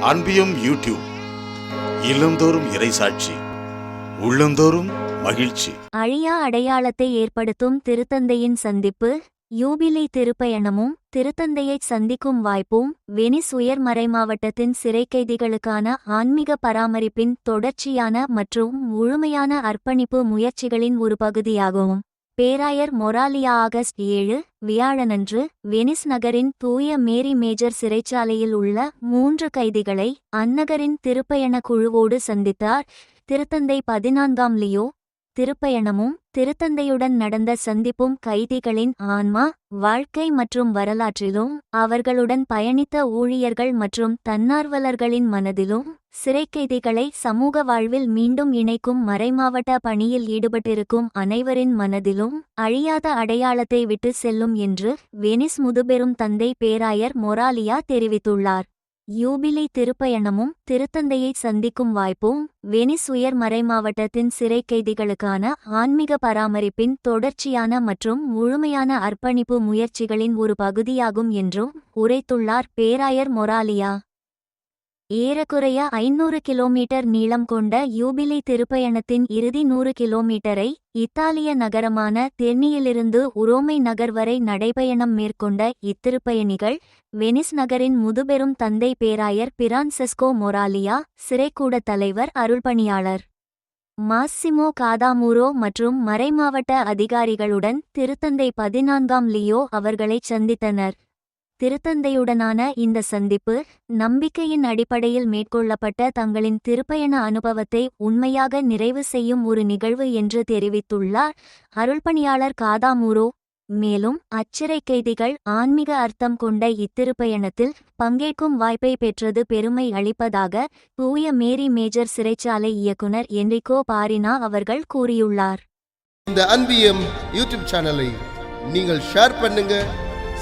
அன்பியும் YouTube இல்லந்தோறும் இறைசாட்சி உள்ளந்தோறும் மகிழ்ச்சி. அழியா அடையாளத்தை ஏற்படுத்தும் திருத்தந்தையின் சந்திப்பு யூபிலி திருப்பயணமும் திருத்தந்தையைச் சந்திக்கும் வாய்ப்பும் வெனிஸ் உயர் மறைமாவட்டத்தின் சிறைக்கைதிகளுக்கான ஆன்மீக பராமரிப்பின் தொடர்ச்சியான மற்றும் முழுமையான அர்ப்பணிப்பு முயற்சிகளின் ஒரு பகுதியாகும். பேராயர் மொராலியா ஆகஸ்ட் ஏழு வியாழனன்று வெனிஸ் நகரின் தூய மேரி மேஜர் சிறைச்சாலையில் உள்ள மூன்று கைதிகளை அந்நகரின் திருப்பயண குழுவோடு சந்தித்தார். திருத்தந்தை பதினான்காம் லியோ திருப்பயணமும் திருத்தந்தையுடன் நடந்த சந்திப்பும் கைதிகளின் ஆன்மா வாழ்க்கை மற்றும் வரலாற்றிலும் அவர்களுடன் பயணித்த ஊழியர்கள் மற்றும் தன்னார்வலர்களின் மனதிலும் சிறைக்கைதிகளை சமூக வாழ்வில் மீண்டும் இணைக்கும் மறைமாவட்ட பணியில் ஈடுபட்டிருக்கும் அனைவரின் மனதிலும் அழியாத அடையாளத்தை விட்டு செல்லும் என்று வெனிஸ் முதுபெரும் தந்தை பேராயர் மொராலியா தெரிவித்துள்ளார். யூபிலி திருப்பயணமும் திருத்தந்தையை சந்திக்கும் வாய்ப்பும் வெனிஸ் உயர் மறைமாவட்டத்தின் சிறை கைதிகளுக்கான ஆன்மீக பராமரிப்பின் தொடர்ச்சியான மற்றும் முழுமையான அர்ப்பணிப்பு முயற்சிகளின் ஒரு பகுதியாகும் என்றும் உரைத்துள்ளார் பேராயர் மொராலியா. ஏறக்குறைய ஐநூறு கிலோமீட்டர் நீளம் கொண்ட யூபிலி திருப்பயணத்தின் இறுதி நூறு கிலோமீட்டரை இத்தாலிய நகரமான தெர்னியிலிருந்து உரோமை நகர் வரை நடைபயணம் மேற்கொண்ட இத்திருப்பயணிகள் வெனிஸ் நகரின் முதுபெரும் தந்தை பேராயர் பிரான்செஸ்கோ மொராலியா சிறைக்கூட தலைவர் அருள்பணியாளர். மாசிமோ காதாமூரோ மற்றும் மறைமாவட்ட அதிகாரிகளுடன் திருத்தந்தை பதினான்காம் லியோ அவர்களைச் சந்தித்தனர். திருத்தந்தையுடனான இந்த சந்திப்பு நம்பிக்கையின் அடிப்படையில் மேற்கொள்ளப்பட்ட தங்களின் திருப்பயண அனுபவத்தை உண்மையாக நிறைவு செய்யும் ஒரு நிகழ்வு என்று தெரிவித்துள்ளார் அருள்பணியாளர் காதாமூரோ. மேலும் அச்சிறை கைதிகள் ஆன்மீக அர்த்தம் கொண்ட இத்திருப்பயணத்தில் பங்கேற்கும் வாய்ப்பை பெற்றது பெருமை அளிப்பதாக தூய மேரி மேஜர் சிறைச்சாலை இயக்குனர் என்ரிகோ பாரினா அவர்கள் கூறியுள்ளார். இந்த அன்பியம் யூடியூப் சேனலை நீங்கள் ஷேர் பண்ணுங்க